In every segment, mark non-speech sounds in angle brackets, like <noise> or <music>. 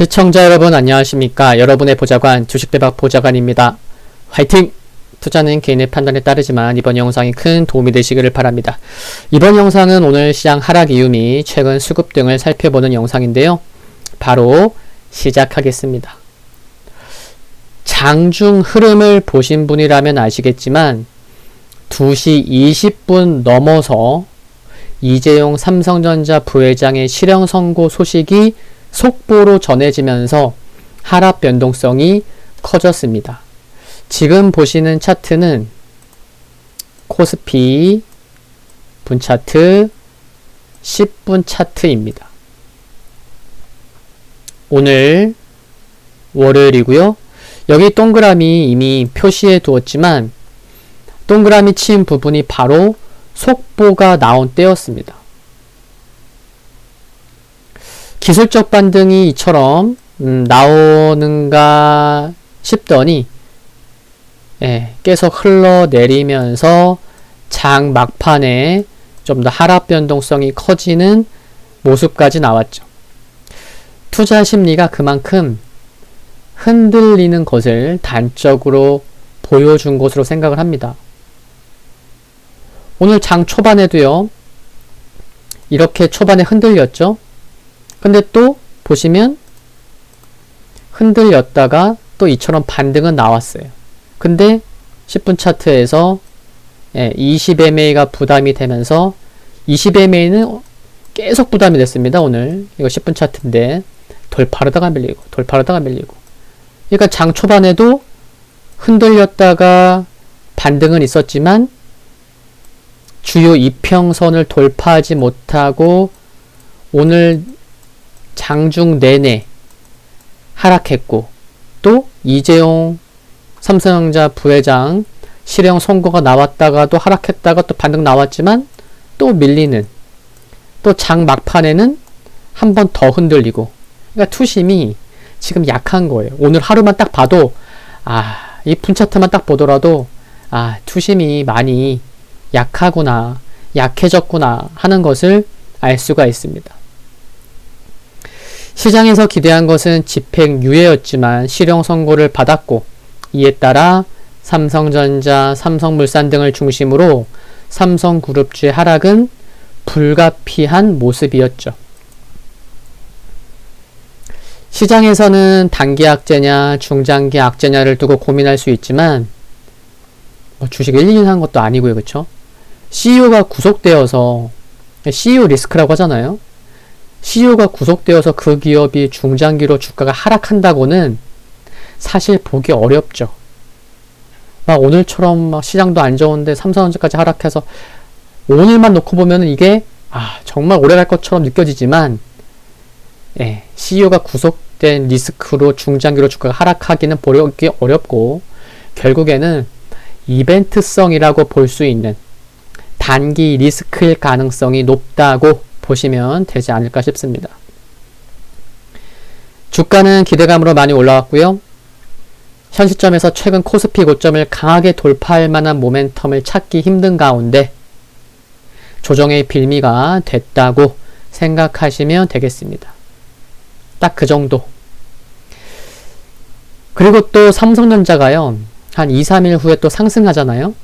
시청자 여러분 안녕하십니까? 여러분의 보좌관 주식대박 보좌관입니다. 화이팅! 투자는 개인의 판단에 따르지만 이번 영상이 큰 도움이 되시기를 바랍니다. 이번 영상은 오늘 시장 하락 이유 및 최근 수급 등을 살펴보는 영상인데요. 바로 시작하겠습니다. 장중 흐름을 보신 분이라면 아시겠지만 2시 20분 넘어서 이재용 삼성전자 부회장의 실형 선고 소식이 속보로 전해지면서 하락 변동성이 커졌습니다. 지금 보시는 차트는 코스피 분차트 10분 차트입니다. 오늘 월요일이고요. 여기 동그라미 이미 표시해 두었지만 동그라미 친 부분이 바로 속보가 나온 때였습니다. 기술적 반등이 이처럼 음, 나오는가 싶더니 예, 계속 흘러내리면서 장 막판에 좀 더 하락 변동성이 커지는 모습까지 나왔죠. 투자 심리가 그만큼 흔들리는 것을 단적으로 보여준 것으로 생각을 합니다. 오늘 장 초반에도요, 이렇게 초반에 흔들렸죠? 근데 또 보시면 흔들렸다가 또 이처럼 반등은 나왔어요. 근데 10분 차트에서 20MA가 부담이 되면서 20MA는 계속 부담이 됐습니다. 오늘 이거 10분 차트인데 돌파르다가 밀리고 돌파르다가 밀리고 그러니까 장 초반에도 흔들렸다가 반등은 있었지만 주요 이평선을 돌파하지 못하고 오늘 장중 내내 하락했고 또 이재용 삼성전자 부회장 실형 선고가 나왔다가도 하락했다가 또 반등 나왔지만 또 밀리는 또 장 막판에는 한 번 더 흔들리고 그러니까 투심이 지금 약한 거예요. 오늘 하루만 딱 봐도 아, 이 푼차트만 딱 보더라도 아, 투심이 많이 약하구나, 약해졌구나 하는 것을 알 수가 있습니다. 시장에서 기대한 것은 집행유예였지만 실형 선고를 받았고 이에 따라 삼성전자, 삼성물산 등을 중심으로 삼성그룹주의 하락은 불가피한 모습이었죠. 시장에서는 단기 악재냐, 중장기 악재냐를 두고 고민할 수 있지만 뭐 주식 1, 2년 한 것도 아니고요. 그쵸? CEO가 구속되어서 CEO 리스크라고 하잖아요. CEO가 구속되어서 그 기업이 중장기로 주가가 하락한다고는 사실 보기 어렵죠. 막 오늘처럼 막 시장도 안 좋은데 삼성전자까지 하락해서 오늘만 놓고 보면 이게 아 정말 오래 갈 것처럼 느껴지지만 예, CEO가 구속된 리스크로 중장기로 주가가 하락하기는 보기 어렵고 결국에는 이벤트성이라고 볼 수 있는 단기 리스크일 가능성이 높다고 보시면 되지 않을까 싶습니다. 주가는 기대감으로 많이 올라왔고요. 현 시점에서 최근 코스피 고점을 강하게 돌파할 만한 모멘텀을 찾기 힘든 가운데 조정의 빌미가 됐다고 생각하시면 되겠습니다. 딱 그 정도. 그리고 또 삼성전자가요. 한 2, 3일 후에 또 상승하잖아요.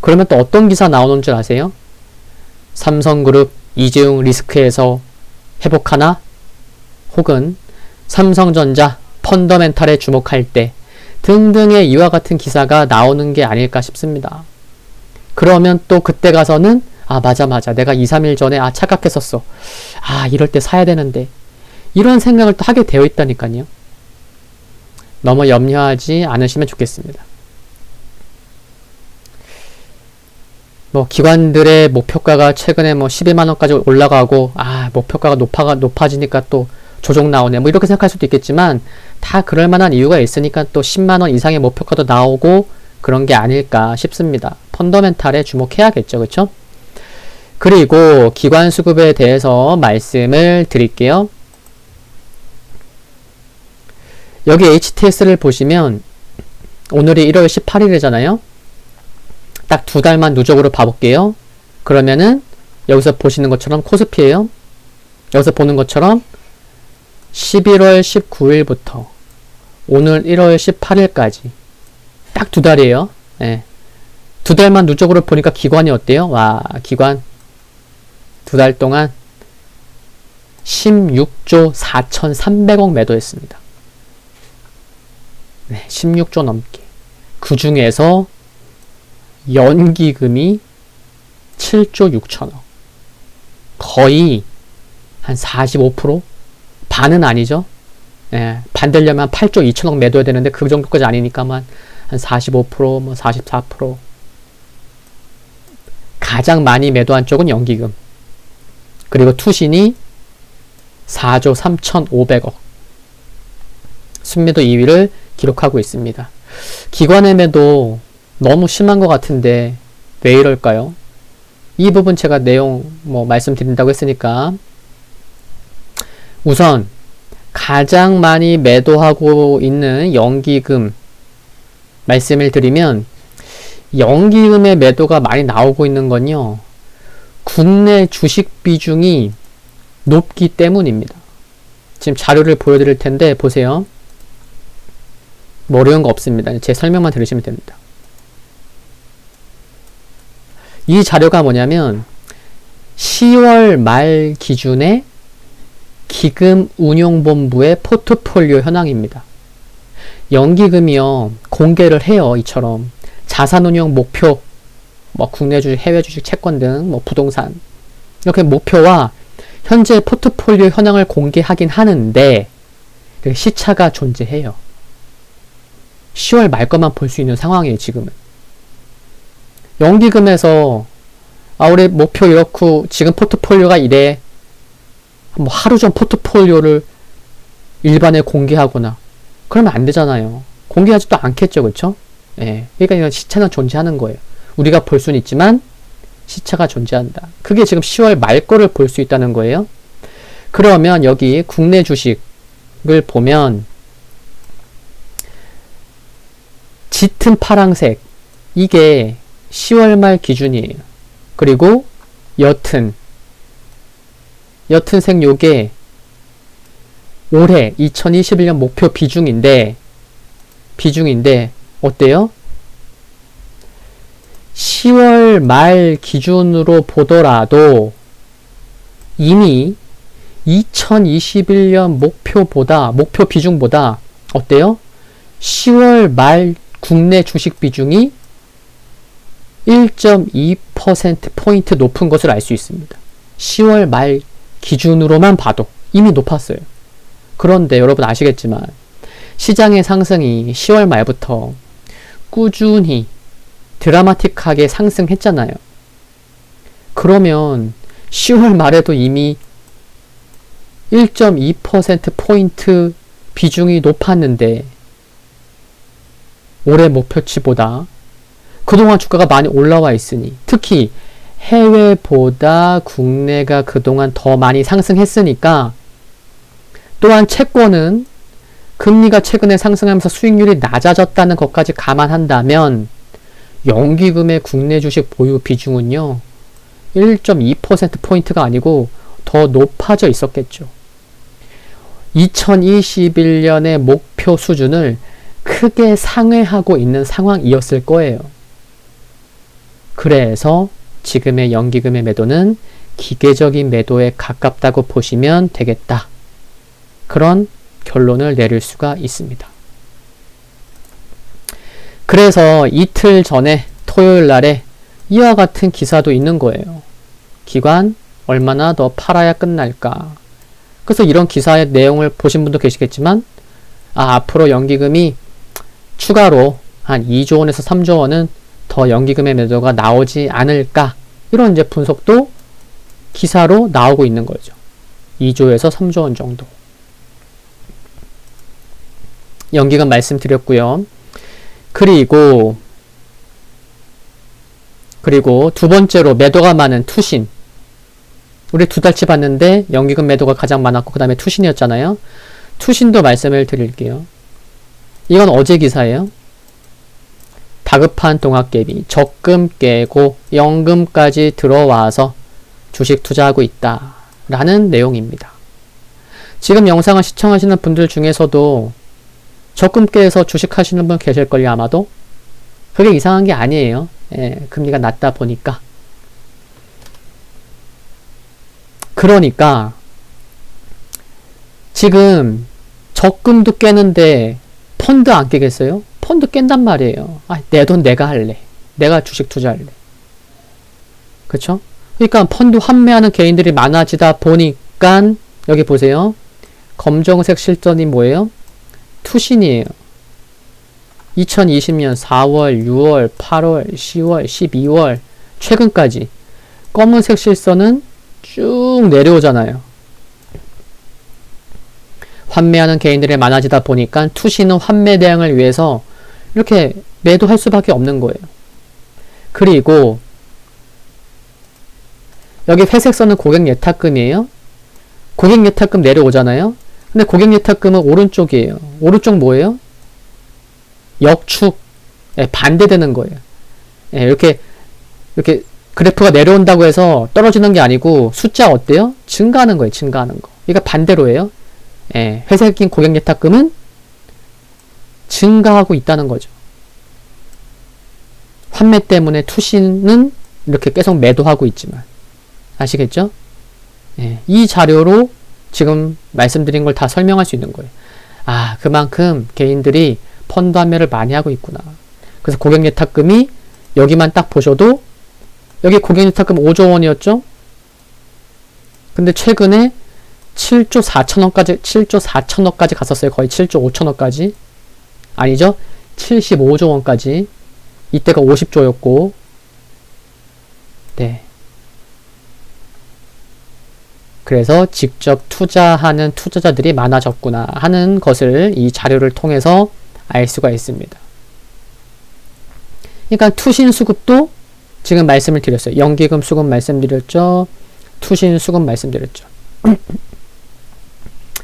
그러면 또 어떤 기사 나오는 줄 아세요? 삼성그룹 이재용 리스크에서 회복하나? 혹은 삼성전자 펀더멘탈에 주목할 때 등등의 이와 같은 기사가 나오는 게 아닐까 싶습니다. 그러면 또 그때 가서는 아 맞아 맞아 내가 2, 3일 전에 아 착각했었어. 아 이럴 때 사야 되는데 이런 생각을 또 하게 되어 있다니까요. 너무 염려하지 않으시면 좋겠습니다. 뭐 기관들의 목표가가 최근에 뭐 12만 원까지 올라가고 아 목표가가 높아가 높아지니까 또 조정 나오네 뭐 이렇게 생각할 수도 있겠지만 다 그럴 만한 이유가 있으니까 또 10만 원 이상의 목표가도 나오고 그런 게 아닐까 싶습니다. 펀더멘탈에 주목해야겠죠, 그렇죠? 그리고 기관 수급에 대해서 말씀을 드릴게요. 여기 HTS를 보시면 오늘이 1월 18일이잖아요. 딱 두 달만 누적으로 봐볼게요. 그러면은 여기서 보시는 것처럼 코스피예요. 여기서 보는 것처럼 11월 19일부터 오늘 1월 18일까지 딱 두 달이에요. 예. 두 달만 누적으로 보니까 기관이 어때요? 와, 기관 두 달 동안 16조 4,300억 매도했습니다. 네, 16조 넘게. 그 중에서 연기금이 7조 6천억. 거의 한 45%? 반은 아니죠. 예, 반 되려면 8조 2천억 매도해야 되는데 그 정도까지 아니니까만 한 45%, 뭐 44%. 가장 많이 매도한 쪽은 연기금. 그리고 투신이 4조 3,500억. 순매도 2위를 기록하고 있습니다. 기관의 매도 너무 심한 것 같은데 왜 이럴까요? 이 부분 제가 내용 뭐 말씀드린다고 했으니까 우선 가장 많이 매도하고 있는 연기금 말씀을 드리면 연기금의 매도가 많이 나오고 있는 건요. 국내 주식 비중이 높기 때문입니다. 지금 자료를 보여드릴 텐데 보세요. 뭐 어려운 거 없습니다. 제 설명만 들으시면 됩니다. 이 자료가 뭐냐면 10월 말 기준의 기금 운용본부의 포트폴리오 현황입니다. 연기금이요, 공개를 해요, 이처럼. 자산운용 목표, 뭐 국내 주식, 해외 주식, 채권 등, 뭐 부동산. 이렇게 목표와 현재 포트폴리오 현황을 공개하긴 하는데, 시차가 존재해요. 10월 말 것만 볼 수 있는 상황이에요, 지금은. 연기금에서, 아, 우리 목표 이렇고, 지금 포트폴리오가 이래. 뭐 하루 전 포트폴리오를 일반에 공개하거나, 그러면 안 되잖아요. 공개하지도 않겠죠, 그쵸? 예. 그러니까 이건 시차는 존재하는 거예요. 우리가 볼 수는 있지만, 시차가 존재한다. 그게 지금 10월 말 거를 볼 수 있다는 거예요. 그러면 여기 국내 주식을 보면, 짙은 파랑색, 이게 10월 말 기준이에요. 그리고 옅은, 옅은색 요게 올해 2021년 목표 비중인데, 비중인데, 어때요? 10월 말 기준으로 보더라도 이미 2021년 목표보다, 목표 비중보다 어때요? 10월 말 국내 주식 비중이 1.2%포인트 높은 것을 알 수 있습니다. 10월 말 기준으로만 봐도 이미 높았어요. 그런데 여러분 아시겠지만 시장의 상승이 10월 말부터 꾸준히 드라마틱하게 상승했잖아요. 그러면 10월 말에도 이미 1.2%포인트 비중이 높았는데 올해 목표치보다 그동안 주가가 많이 올라와 있으니 특히 해외보다 국내가 그동안 더 많이 상승했으니까 또한 채권은 금리가 최근에 상승하면서 수익률이 낮아졌다는 것까지 감안한다면 연기금의 국내 주식 보유 비중은요 1.2%포인트가 아니고 더 높아져 있었겠죠. 2021년의 목표 수준을 크게 상회하고 있는 상황이었을 거예요. 그래서 지금의 연기금의 매도는 기계적인 매도에 가깝다고 보시면 되겠다. 그런 결론을 내릴 수가 있습니다. 그래서 이틀 전에 토요일 날에 이와 같은 기사도 있는 거예요. 기관 얼마나 더 팔아야 끝날까. 그래서 이런 기사의 내용을 보신 분도 계시겠지만, 아, 앞으로 연기금이 추가로 한 2조 원에서 3조 원은 더 연기금의 매도가 나오지 않을까 이런 이제 분석도 기사로 나오고 있는 거죠. 2조에서 3조 원 정도. 연기금 말씀드렸고요. 그리고 그리고 두 번째로 매도가 많은 투신. 우리 두 달치 봤는데 연기금 매도가 가장 많았고 그 다음에 투신이었잖아요. 투신도 말씀을 드릴게요. 이건 어제 기사예요. 다급한 동학개비 적금 깨고 연금까지 들어와서 주식 투자하고 있다. 라는 내용입니다. 지금 영상을 시청하시는 분들 중에서도 적금계에서 주식 하시는 분 계실걸요, 아마도? 그게 이상한 게 아니에요. 예, 금리가 낮다 보니까. 그러니까, 지금 적금도 깨는데 펀드 안 깨겠어요? 펀드 깬단 말이에요. 아, 내 돈 내가 할래. 내가 주식 투자할래. 그쵸? 그러니까 펀드 환매하는 개인들이 많아지다 보니까 여기 보세요. 검정색 실전이 뭐예요? 투신이에요. 2020년 4월, 6월, 8월, 10월, 12월 최근까지 검은색 실선은 쭉 내려오잖아요. 환매하는 개인들이 많아지다 보니까 투신은 환매 대응을 위해서 이렇게 매도할 수밖에 없는 거예요. 그리고 여기 회색 선은 고객 예탁금이에요. 고객 예탁금 내려오잖아요. 근데 고객 예탁금은 오른쪽이에요. 오른쪽 뭐예요? 역축. 예, 반대되는 거예요. 예, 이렇게, 이렇게 그래프가 내려온다고 해서 떨어지는 게 아니고 숫자 어때요? 증가하는 거예요. 증가하는 거. 그러니까 반대로 예요. 예, 회색인 고객 예탁금은 증가하고 있다는 거죠. 환매 때문에 투신은 이렇게 계속 매도하고 있지만 아시겠죠? 예, 이 자료로 지금 말씀드린 걸 다 설명할 수 있는 거예요. 아, 그만큼 개인들이 펀드 환매를 많이 하고 있구나. 그래서 고객 예탁금이 여기만 딱 보셔도 여기 고객 예탁금 5조 원이었죠? 근데 최근에 7조 4천원까지 7조 4천억까지 갔었어요. 거의 7조 5천억까지. 아니죠? 75조 원까지. 이때가 50조였고. 네. 그래서 직접 투자하는 투자자들이 많아졌구나 하는 것을 이 자료를 통해서 알 수가 있습니다. 그러니까 투신 수급도 지금 말씀을 드렸어요. 연기금 수급 말씀드렸죠. 투신 수급 말씀드렸죠. <clears throat>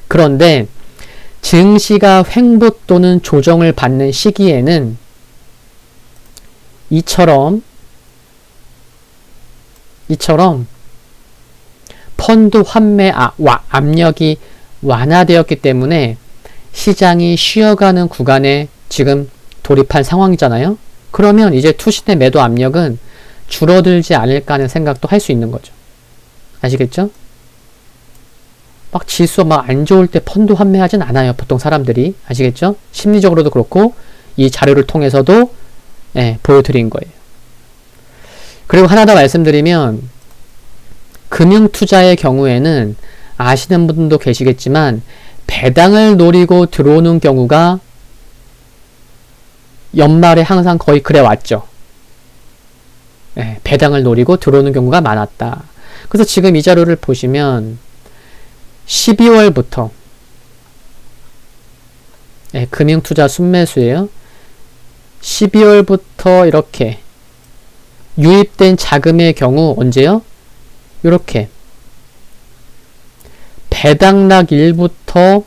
그런데 증시가 횡보 또는 조정을 받는 시기에는 이처럼 이처럼 펀드 환매 아, 와, 압력이 완화되었기 때문에 시장이 쉬어가는 구간에 지금 돌입한 상황이잖아요. 그러면 이제 투신의 매도 압력은 줄어들지 않을까 하는 생각도 할 수 있는 거죠. 아시겠죠? 막 지수 막 안 좋을 때 펀드 환매하진 않아요. 보통 사람들이. 아시겠죠? 심리적으로도 그렇고 이 자료를 통해서도 예, 보여드린 거예요. 그리고 하나 더 말씀드리면 금융 투자의 경우에는 아시는 분도 계시겠지만 배당을 노리고 들어오는 경우가 연말에 항상 거의 그래 왔죠. 예, 배당을 노리고 들어오는 경우가 많았다. 그래서 지금 이 자료를 보시면 12월부터 예, 금융투자 순매수예요. 12월부터 이렇게 유입된 자금의 경우 언제요? 이렇게 배당락일부터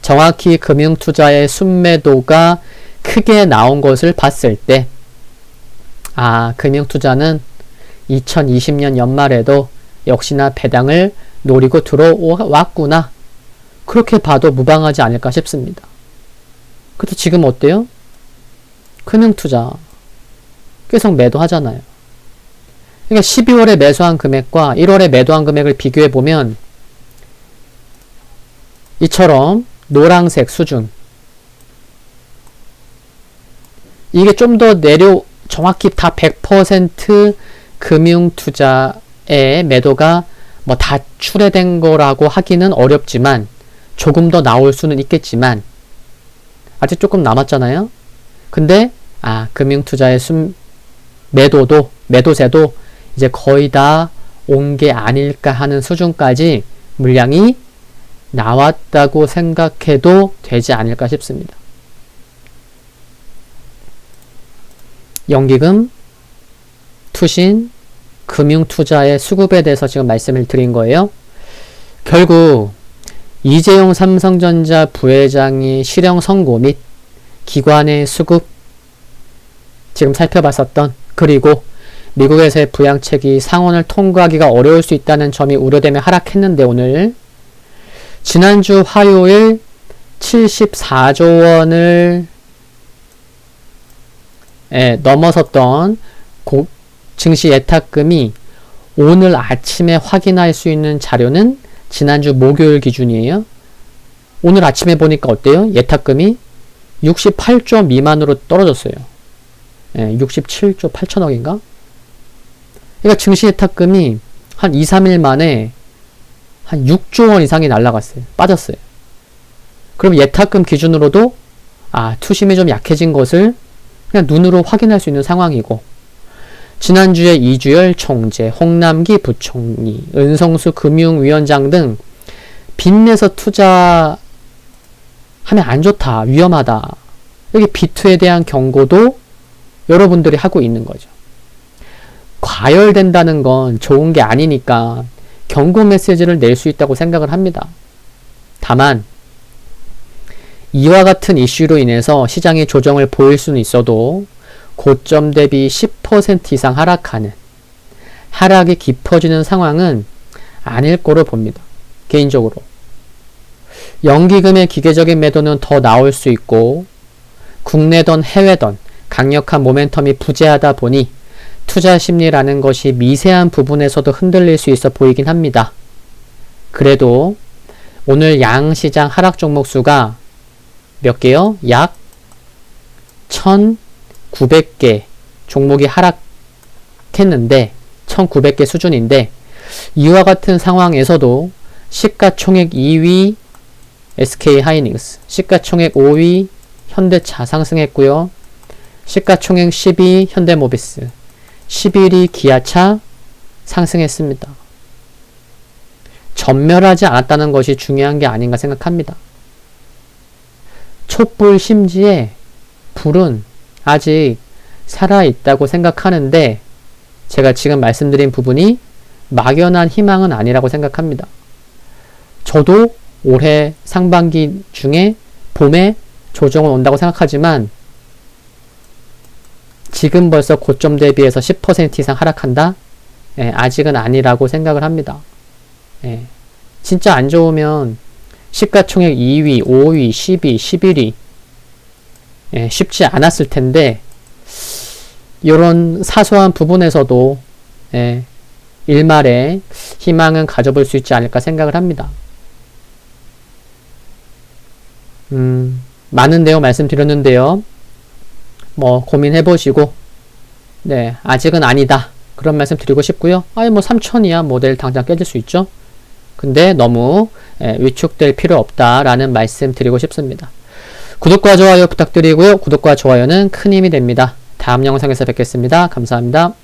정확히 금융투자의 순매도가 크게 나온 것을 봤을 때, 아, 금융투자는 2020년 연말에도 역시나 배당을 노리고 들어왔구나. 그렇게 봐도 무방하지 않을까 싶습니다. 그래도 지금 어때요? 금융투자 계속 매도하잖아요. 그러니까 12월에 매수한 금액과 1월에 매도한 금액을 비교해 보면 이처럼 노란색 수준 이게 좀 더 내려 정확히 다 100% 금융 투자의 매도가 뭐 다 출해된 거라고 하기는 어렵지만 조금 더 나올 수는 있겠지만 아직 조금 남았잖아요. 근데 아 금융투자의 순 매도도 매도세도 이제 거의 다 온 게 아닐까 하는 수준까지 물량이 나왔다고 생각해도 되지 않을까 싶습니다. 연기금, 투신, 금융투자의 수급에 대해서 지금 말씀을 드린 거예요. 결국 이재용 삼성전자 부회장이 실형 선고 및 기관의 수급 지금 살펴봤었던 그리고 미국에서의 부양책이 상원을 통과하기가 어려울 수 있다는 점이 우려되며 하락했는데 오늘 지난주 화요일 74조 원을 예, 넘어섰던 고, 증시 예탁금이 오늘 아침에 확인할 수 있는 자료는 지난주 목요일 기준이에요. 오늘 아침에 보니까 어때요? 예탁금이 68조 미만으로 떨어졌어요. 예, 67조 8천억인가? 그러니까 증시 예탁금이 한 2, 3일 만에 한 6조 원 이상이 날라갔어요. 빠졌어요. 그럼 예탁금 기준으로도 아, 투심이 좀 약해진 것을 그냥 눈으로 확인할 수 있는 상황이고 지난주에 이주열 총재, 홍남기 부총리, 은성수 금융위원장 등 빚내서 투자하면 안 좋다, 위험하다. 여기 비투에 대한 경고도 여러분들이 하고 있는 거죠. 과열된다는 건 좋은 게 아니니까 경고 메시지를 낼 수 있다고 생각을 합니다. 다만 이와 같은 이슈로 인해서 시장의 조정을 보일 수는 있어도 고점 대비 10% 이상 하락하는 하락이 깊어지는 상황은 아닐 거로 봅니다. 개인적으로. 연기금의 기계적인 매도는 더 나올 수 있고 국내든 해외든 강력한 모멘텀이 부재하다 보니 투자 심리라는 것이 미세한 부분에서도 흔들릴 수 있어 보이긴 합니다. 그래도 오늘 양시장 하락 종목 수가 몇 개요? 약 1,900개 종목이 하락했는데 1,900개 수준인데 이와 같은 상황에서도 시가총액 2위 SK 하이닉스, 시가총액 5위 현대차 상승했고요. 시가총액 10위 현대모비스, 11위 기아차 상승했습니다. 전멸하지 않았다는 것이 중요한 게 아닌가 생각합니다. 촛불 심지에 불은 아직 살아있다고 생각하는데 제가 지금 말씀드린 부분이 막연한 희망은 아니라고 생각합니다. 저도 올해 상반기 중에 봄에 조정은 온다고 생각하지만 지금 벌써 고점 대비해서 10% 이상 하락한다? 예, 아직은 아니라고 생각을 합니다. 예, 진짜 안 좋으면 시가총액 2위, 5위, 10위, 11위 예, 쉽지 않았을 텐데 이런 사소한 부분에서도 예, 일말의 희망은 가져볼 수 있지 않을까 생각을 합니다. 음, 많은 내용 말씀드렸는데요. 뭐 고민해 보시고 네 아직은 아니다 그런 말씀 드리고 싶고요. 아니 뭐 3천이야 모델 당장 깨질 수 있죠. 근데 너무 예, 위축될 필요 없다라는 말씀 드리고 싶습니다. 구독과 좋아요 부탁드리고요. 구독과 좋아요는 큰 힘이 됩니다. 다음 영상에서 뵙겠습니다. 감사합니다.